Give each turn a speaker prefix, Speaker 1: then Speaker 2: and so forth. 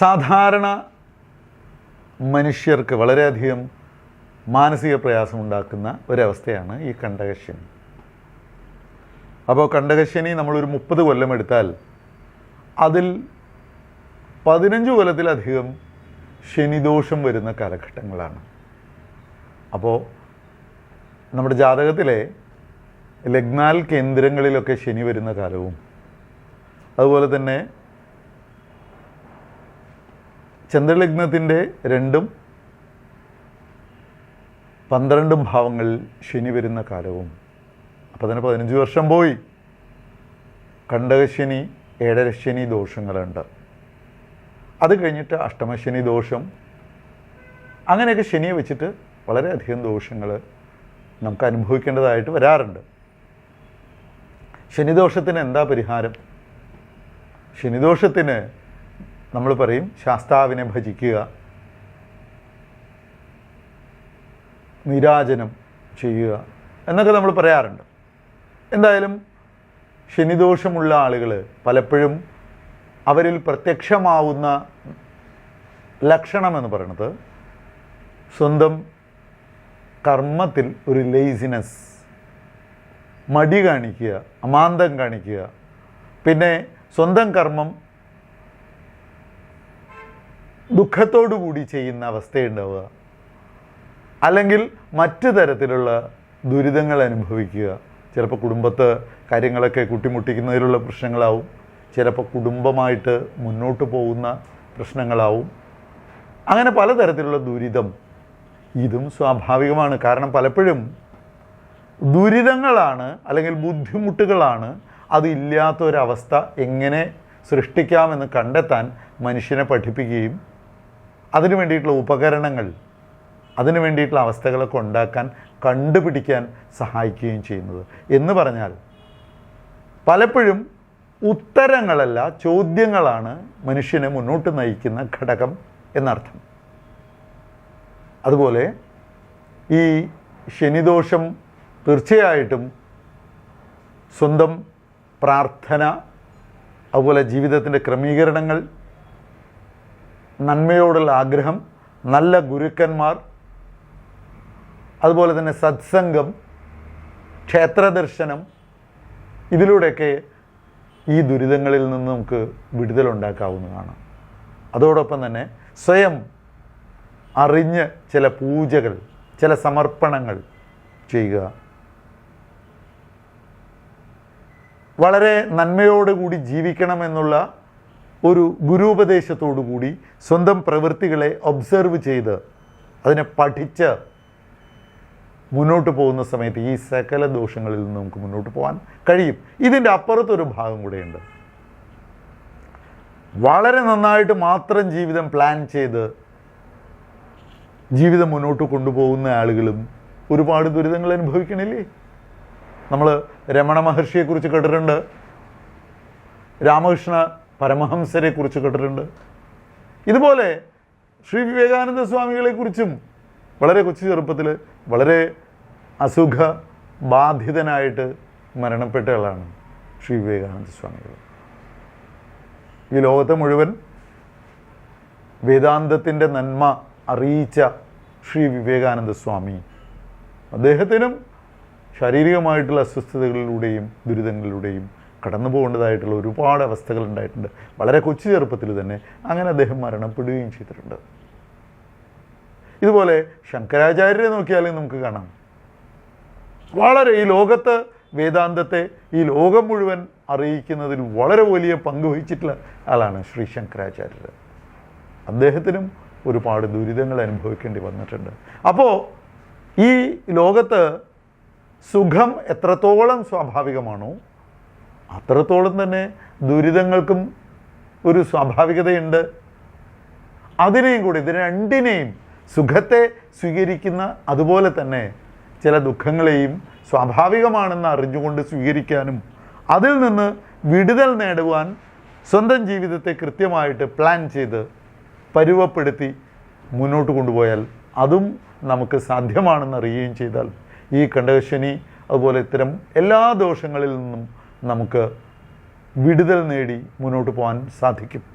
Speaker 1: സാധാരണ മനുഷ്യർക്ക് വളരെയധികം മാനസിക പ്രയാസമുണ്ടാക്കുന്ന ഒരവസ്ഥയാണ് ഈ കണ്ടകശനി. അപ്പോൾ കണ്ടകശനി നമ്മളൊരു മുപ്പത് കൊല്ലം എടുത്താൽ അതിൽ പതിനഞ്ച് കൊല്ലത്തിലധികം ശനിദോഷം വരുന്ന കാലഘട്ടങ്ങളാണ്. അപ്പോൾ നമ്മുടെ ജാതകത്തിലെ ലഗ്നാൽ കേന്ദ്രങ്ങളിലൊക്കെ ശനി വരുന്ന കാലവും അതുപോലെ തന്നെ ചന്ദ്രലഗ്നത്തിന്റെ രണ്ടും പന്ത്രണ്ടും ഭാവങ്ങളിൽ ശനി വരുന്ന കാലവും. അപ്പോൾ തന്നെ പതിനഞ്ച് വർഷം പോയി. കണ്ടകശനി ഏഴരശനി ദോഷങ്ങളുണ്ട്. അത് കഴിഞ്ഞിട്ട് അഷ്ടമശനി ദോഷം. അങ്ങനെയൊക്കെ ശനിയെ വെച്ചിട്ട് വളരെയധികം ദോഷങ്ങൾ നമുക്ക് അനുഭവിക്കേണ്ടതായിട്ട് വരാറുണ്ട്. ശനിദോഷത്തിന് എന്താ പരിഹാരം? ശനിദോഷത്തിന് നമ്മൾ പറയും ശാസ്താവിനെ ഭജിക്കുക നിരാജനം ചെയ്യുക എന്നൊക്കെ നമ്മൾ പറയാറുണ്ട്. എന്തായാലും ശനിദോഷമുള്ള ആളുകൾ പലപ്പോഴും അവരിൽ പ്രത്യക്ഷമാവുന്ന ലക്ഷണം എന്ന് പറയുന്നത് സ്വന്തം കർമ്മത്തിൽ ഒരു ലേസിനെസ് മടി കാണിക്കുക അമാന്തം കാണിക്കുക. പിന്നെ സ്വന്തം കർമ്മം ദുഃഖത്തോടു കൂടി ചെയ്യുന്ന അവസ്ഥയുണ്ടാവുക. അല്ലെങ്കിൽ മറ്റു തരത്തിലുള്ള ദുരിതങ്ങൾ അനുഭവിക്കുക. ചിലപ്പോൾ കുടുംബത്ത് കാര്യങ്ങളൊക്കെ കുട്ടിമുട്ടിക്കുന്നതിലുള്ള പ്രശ്നങ്ങളാവും. ചിലപ്പോൾ കുടുംബമായിട്ട് മുന്നോട്ട് പോകുന്ന പ്രശ്നങ്ങളാവും. അങ്ങനെ പലതരത്തിലുള്ള ദുരിതം ഇതും സ്വാഭാവികമാണ്. കാരണം പലപ്പോഴും ദുരിതങ്ങളാണ് അല്ലെങ്കിൽ ബുദ്ധിമുട്ടുകളാണ് അതില്ലാത്തൊരവസ്ഥ എങ്ങനെ സൃഷ്ടിക്കാമെന്ന് കണ്ടെത്താൻ മനുഷ്യനെ പഠിപ്പിക്കുകയും അതിനു വേണ്ടിയിട്ടുള്ള ഉപകരണങ്ങൾ അതിനു വേണ്ടിയിട്ടുള്ള അവസ്ഥകളൊക്കെ ഉണ്ടാക്കാൻ കണ്ടുപിടിക്കാൻ സഹായിക്കുകയും ചെയ്യുന്നത്. എന്ന് പറഞ്ഞാൽ പലപ്പോഴും ഉത്തരങ്ങളല്ല ചോദ്യങ്ങളാണ് മനുഷ്യനെ മുന്നോട്ട് നയിക്കുന്ന ഘടകം എന്നർത്ഥം. അതുപോലെ ഈ ശനിദോഷം തീർച്ചയായിട്ടും സ്വന്തം പ്രാർത്ഥന അതുപോലെ ജീവിതത്തിന്റെ ക്രമീകരണങ്ങൾ നന്മയോടുള്ള ആഗ്രഹം നല്ല ഗുരുക്കന്മാർ അതുപോലെ തന്നെ സത്സംഗം ക്ഷേത്രദർശനം ഇതിലൂടെയൊക്കെ ഈ ദുരിതങ്ങളിൽ നിന്ന് നമുക്ക് വിടുതലുണ്ടാക്കാവുന്നതാണ് അതോടൊപ്പം തന്നെ സ്വയം അറിഞ്ഞ് ചില പൂജകൾ ചില സമർപ്പണങ്ങൾ ചെയ്യുക. വളരെ നന്മയോടുകൂടി ജീവിക്കണമെന്നുള്ള ഒരു ഗുരുപദേശത്തോടു കൂടി സ്വന്തം പ്രവൃത്തികളെ ഒബ്സർവ് ചെയ്ത് അതിനെ പഠിച്ച് മുന്നോട്ട് പോകുന്ന സമയത്ത് ഈ സകല ദോഷങ്ങളിൽ നിന്ന് നമുക്ക് മുന്നോട്ട് പോകാൻ കഴിയും. ഇതിന്റെ അപ്പുറത്തൊരു ഭാഗം കൂടെയുണ്ട്. വളരെ നന്നായിട്ട് മാത്രം ജീവിതം പ്ലാൻ ചെയ്ത് ജീവിതം മുന്നോട്ട് കൊണ്ടുപോകുന്ന ആളുകളും ഒരുപാട് ദുരിതങ്ങൾ അനുഭവിക്കണില്ലേ? നമ്മൾ രമണ മഹർഷിയെക്കുറിച്ച് കേട്ടിട്ടുണ്ട്. രാമകൃഷ്ണ പരമഹംസരെ കുറിച്ച് കേട്ടിട്ടുണ്ട്. ഇതുപോലെ ശ്രീ വിവേകാനന്ദ സ്വാമികളെക്കുറിച്ചും വളരെ കൊച്ചു ചെറുപ്പത്തിൽ വളരെ അസുഖ ബാധിതനായിട്ട് മരണപ്പെട്ട ആളാണ് ശ്രീ വിവേകാനന്ദ സ്വാമികൾ. ഈ ലോകത്തെ മുഴുവൻ വേദാന്തത്തിന്റെ നന്മ അറിയിച്ച ശ്രീ വിവേകാനന്ദ സ്വാമി അദ്ദേഹത്തിനും ശാരീരികമായിട്ടുള്ള അസ്വസ്ഥതകളിലൂടെയും ദുരിതങ്ങളിലൂടെയും കടന്നു പോകേണ്ടതായിട്ടുള്ള ഒരുപാട് അവസ്ഥകൾ ഉണ്ടായിട്ടുണ്ട്. വളരെ കൊച്ചു ചെറുപ്പത്തിൽ തന്നെ അങ്ങനെ അദ്ദേഹം മരണപ്പെടുകയും ചെയ്തിട്ടുണ്ട്. ഇതുപോലെ ശങ്കരാചാര്യരെ നോക്കിയാലും നമുക്ക് കാണാം. വളരെ ഈ ലോകത്ത് വേദാന്തത്തെ ഈ ലോകം മുഴുവൻ അറിയിക്കുന്നതിൽ വളരെ വലിയ പങ്ക് വഹിച്ചിട്ടുള്ള ആളാണ് ശ്രീ ശങ്കരാചാര്യർ. അദ്ദേഹത്തിനും ഒരുപാട് ദുരിതങ്ങൾ അനുഭവിക്കേണ്ടി വന്നിട്ടുണ്ട്. അപ്പോൾ ഈ ലോകത്ത് സുഖം എത്രത്തോളം സ്വാഭാവികമാണോ അത്രത്തോളം തന്നെ ദുരിതങ്ങൾക്കും ഒരു സ്വാഭാവികതയുണ്ട്. അതിനെയും കൂടി ഇത് രണ്ടിനെയും സുഖത്തെ സ്വീകരിക്കുന്ന അതുപോലെ തന്നെ ചില ദുഃഖങ്ങളെയും സ്വാഭാവികമാണെന്ന് അറിഞ്ഞുകൊണ്ട് സ്വീകരിക്കാനും അതിൽ നിന്ന് വിടുതൽ നേടുവാൻ സ്വന്തം ജീവിതത്തെ കൃത്യമായിട്ട് പ്ലാൻ ചെയ്ത് പരുവപ്പെടുത്തി മുന്നോട്ട് കൊണ്ടുപോയാൽ അതും നമുക്ക് സാധ്യമാണെന്ന് അറിയുകയും ചെയ്താൽ ഈ കണ്ടകശനി അതുപോലെ ഇത്തരം എല്ലാ ദോഷങ്ങളിൽ നിന്നും നമുക്ക് വിടുതൽ നേടി മുന്നോട്ട് പോകാൻ സാധിക്കും.